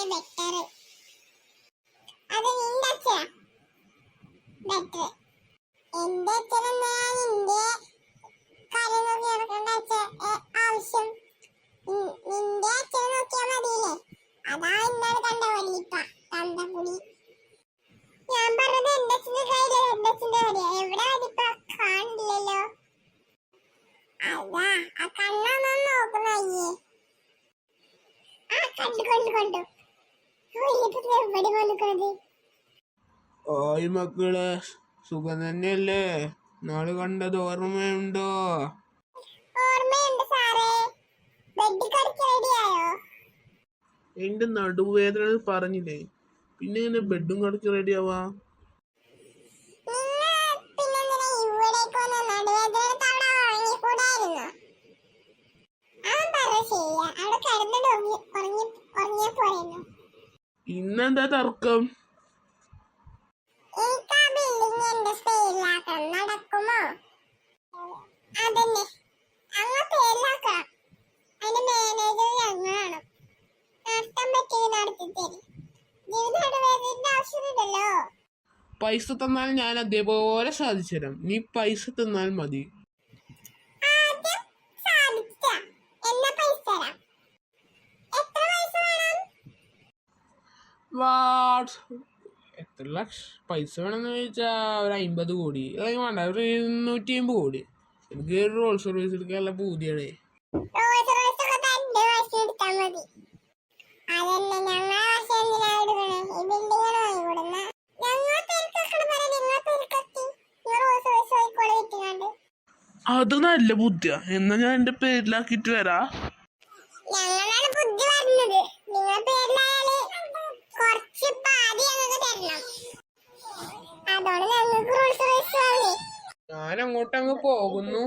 ആണ് ബെറ്റർ അത് നിന്റെ അച്ഛനാ? ബെറ്റർ എന്റെ അച്ഛനെന്ന് ഞാൻ നിന്റെ കാര്യം നോക്കി നടക്കേണ്ട അച്ഛൻ ആവശ്യം. നിന്റെ അച്ഛനെ നോക്കിയാ മതിയില്ലേ? അതാ എന്നോട് കണ്ട വലിയപ്പ. തന്ത പുളി ഞാൻ പറഞ്ഞത് എന്റെ അച്ഛന്റെ കാര്യമല്ല എന്റെ അച്ഛന്റെ കാര്യം എവിടെ വലിപ്പ കാണില്ലല്ലോ. അതാ ആ കണ്ണൊന്നും നോക്കുന്നേ ആ കണ്ടു കണ്ടു കണ്ടു. ഓയ് മക്കളെ സുഖം തന്നെയല്ലേ? നാൾ കണ്ടത് ഓർമ്മയുണ്ടോ? എന്റെ നടുവേദന പറഞ്ഞില്ലേ? പിന്നെ ഇങ്ങനെ ബെഡും കടച്ച് റെഡി ആവാ? ശരിയാ. അവിടെ കിടന്നിട്ട് ഉറങ്ങി ഉറങ്ങി ഉറങ്ങിയ ഇന്നെന്താ തർക്കം? നടക്കുമോ? അതന്നെ. അങ്ങ് പേരിലാക്കണം അതിന്റെ മാനേജർ ഞങ്ങളാണ്. നടത്താൻ പറ്റിയത് നടത്തി തരും ജീവിത നടുവേദനയുടെ ആവശ്യമില്ലല്ലോ. പൈസ തന്നാൽ ഞാൻ അതേപോലെ സാധിച്ചു തരാം നീ പൈസ തന്നാൽ മതി ആദ്യം സാധിച്ച എന്നാ പൈസ തരാം എത്ര പൈസ വേണം വാട്ട് എത്ര ലക്ഷ? പൈസ വേണമെന്ന് ചോദിച്ചാൽ ഒരു അമ്പത് കോടി. അല്ലെങ്കിൽ വേണ്ട ഒരു ഇരുന്നൂറ്റി അമ്പത് കോടി. എനിക്ക് ഒരു റോൾസ് സർവീസ് എടുക്കാൻ നല്ല പൂതിയാണ്. റോയ്സ് റോയ്സ് അത് നല്ല ബുദ്ധിയാ. എന്നാ ഞാൻ എന്റെ പേരിലാക്കിട്ട് വരാ. ഞാൻ അങ്ങോട്ട് അങ്ങ് പോകുന്നു.